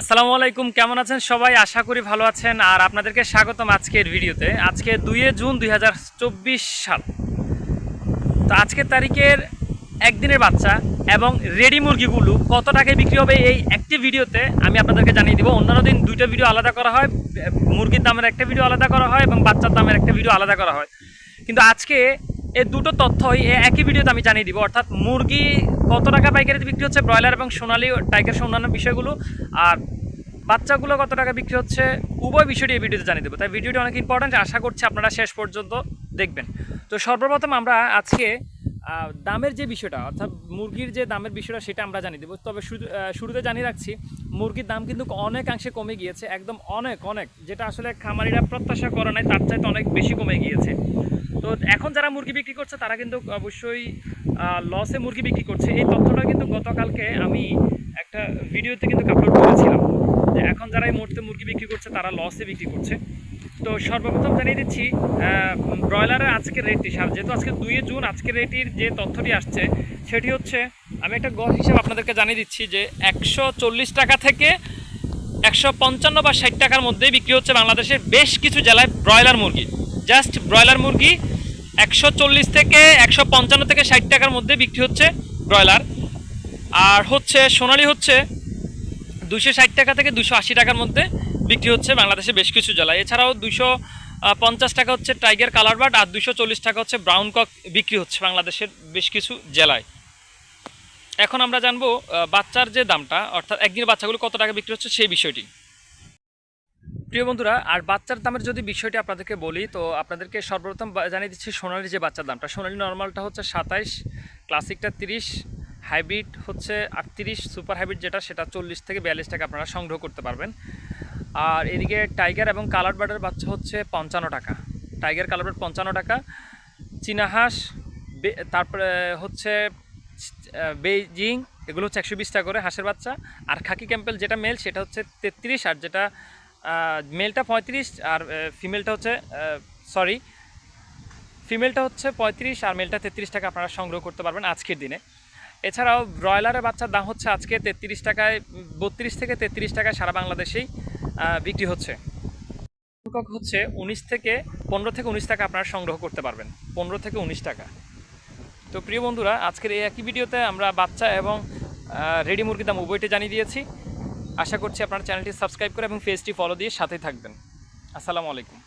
আসসালামু আলাইকুম, কেমন আছেন সবাই? আশা করি ভালো আছেন। আর আপনাদেরকে স্বাগতম আজকের ভিডিওতে। আজকে দুইয়ে জুন দুই হাজার চব্বিশ সাল। তো আজকের তারিখের একদিনের বাচ্চা এবং রেডি মুরগিগুলো কত টাকায় বিক্রি হবে এই একটি ভিডিওতে আমি আপনাদেরকে জানিয়ে দিব। অন্যান্য দিন দুইটা ভিডিও আলাদা করা হয়, মুরগির দামের একটা ভিডিও আলাদা করা হয় এবং বাচ্চার দামের একটা ভিডিও আলাদা করা হয়। কিন্তু আজকে এই দুটো তথ্যই একই ভিডিওতে আমি জানিয়ে দিব। অর্থাৎ মুরগি কত টাকা পাইকারিতে বিক্রি হচ্ছে? ব্রয়লার এবং সোনালি টাইগার অন্যান্য বিষয়গুলো। আর বাচ্চাগুলো কত টাকা বিক্রি হচ্ছে? উভয় বিষয়টি এই ভিডিওতে জানিয়ে দেবো। তাই ভিডিওটি অনেক ইম্পর্ট্যান্ট আশা করছি আপনারা শেষ পর্যন্ত দেখবেন। তো সর্বপ্রথম আমরা আজকে দামের যে বিষয়টা, অর্থাৎ মুরগির যে দামের বিষয়টা, সেটা আমরা জানিয়ে দেবো। তবে শুরু- শুরুতে জানিয়ে রাখছি, মুরগির দাম কিন্তু অনেকাংশে কমে গিয়েছে। একদম অনেক অনেক। যেটা আসলে খামারিরা প্রত্যাশা করে নাই, তার চাইতে অনেক বেশি কমে গিয়েছে। তো এখন যারা মুরগি বিক্রি করছে, তারা কিন্তু অবশ্যই লসে মুরগি বিক্রি করছে। এই তথ্যটা কিন্তু গতকালকে আমি একটা ভিডিওতে কিন্তু আপলোড করেছিলাম। যে এখন যারা এই মুহূর্তে মুরগি বিক্রি করছে, তারা লসে বিক্রি করছে। তো সর্বপ্রথম জানিয়ে দিচ্ছি ব্রয়লারের আজকের রেটটি যেহেতু আজকে দুই জুন, আজকের রেটির যে তথ্যটি আসছে, সেটি হচ্ছে, আমি একটা গড় হিসাব আপনাদেরকে জানিয়ে দিচ্ছি যে একশো চল্লিশ টাকা থেকে একশো পঞ্চান্ন বা ষাট টাকার মধ্যে বিক্রি হচ্ছে বাংলাদেশের বেশ কিছু জেলায় ব্রয়লার মুরগি। জাস্ট ব্রয়লার মুরগি একশো চল্লিশ থেকে একশো পঞ্চান্ন থেকে ষাট টাকার মধ্যে বিক্রি হচ্ছে ব্রয়লার। আর হচ্ছে সোনালি হচ্ছে দুশো ষাট টাকা থেকে দুশো আশি টাকার মধ্যে বিক্রি হচ্ছে বাংলাদেশে বেশ কিছু জেলায়। এছাড়াও দুশো পঞ্চাশ টাকা হচ্ছে টাইগার কালার বার্ড আর দুশো চল্লিশ টাকা হচ্ছে ব্রাউন কক বিক্রি হচ্ছে বাংলাদেশের বেশ কিছু জেলায়। এখন আমরা জানব বাচ্চার যে দামটা, অর্থাৎ একদিনের বাচ্চাগুলো কত টাকা বিক্রি হচ্ছে সেই বিষয়টি। প্রিয় বন্ধুরা, আর বাচ্চার দামের যদি বিষয়টি আপনাদেরকে বলি, তো আপনাদেরকে সর্বপ্রথম জানিয়ে দিচ্ছি সোনালির যে বাচ্চার দামটা। সোনালি নর্মালটা হচ্ছে সাতাইশ ক্লাসিকটা তিরিশ হাইব্রিড হচ্ছে আটত্রিশ সুপার হাইব্রিড যেটা, সেটা চল্লিশ থেকে বিয়াল্লিশ টাকা আপনারা সংগ্রহ করতে পারবেন। আর এদিকে টাইগার এবং কালার বার্ডের বাচ্চা হচ্ছে পঞ্চান্ন টাকা। টাইগার কালার বার্ড পঞ্চান্ন টাকা, চীনা হাঁস, বে- তারপরে হচ্ছে বেইজিং এগুলো হচ্ছে একশো বিশ টাকা করে হাঁসের বাচ্চা। আর খাকি ক্যাম্পেল যেটা মেল সেটা হচ্ছে তেত্রিশ, আর যেটা মেলটা পঁয়ত্রিশ আর ফিমেলটা হচ্ছে সরি ফিমেলটা হচ্ছে পঁয়ত্রিশ আর মেলটা তেত্রিশ টাকা আপনারা সংগ্রহ করতে পারবেন আজকের দিনে। এছাড়াও ব্রয়লারের বাচ্চার দাম হচ্ছে আজকে তেত্রিশ টাকায়, বত্রিশ থেকে তেত্রিশ টাকায় সারা বাংলাদেশেই বিক্রি হচ্ছে। কক হচ্ছে উনিশ থেকে পনেরো থেকে উনিশ টাকা আপনারা সংগ্রহ করতে পারবেন, পনেরো থেকে উনিশ টাকা। তো প্রিয় বন্ধুরা, আজকের এই একই ভিডিওতে আমরা বাচ্চা এবং রেডি মুরগির দাম উভয়টি জানিয়ে দিয়েছি। আশা করছি আপনার চ্যানেলটি সাবস্ক্রাইব করে এবং পেজটি ফলো দিয়ে সাথে থাকবেন। আসসালামু আলাইকুম।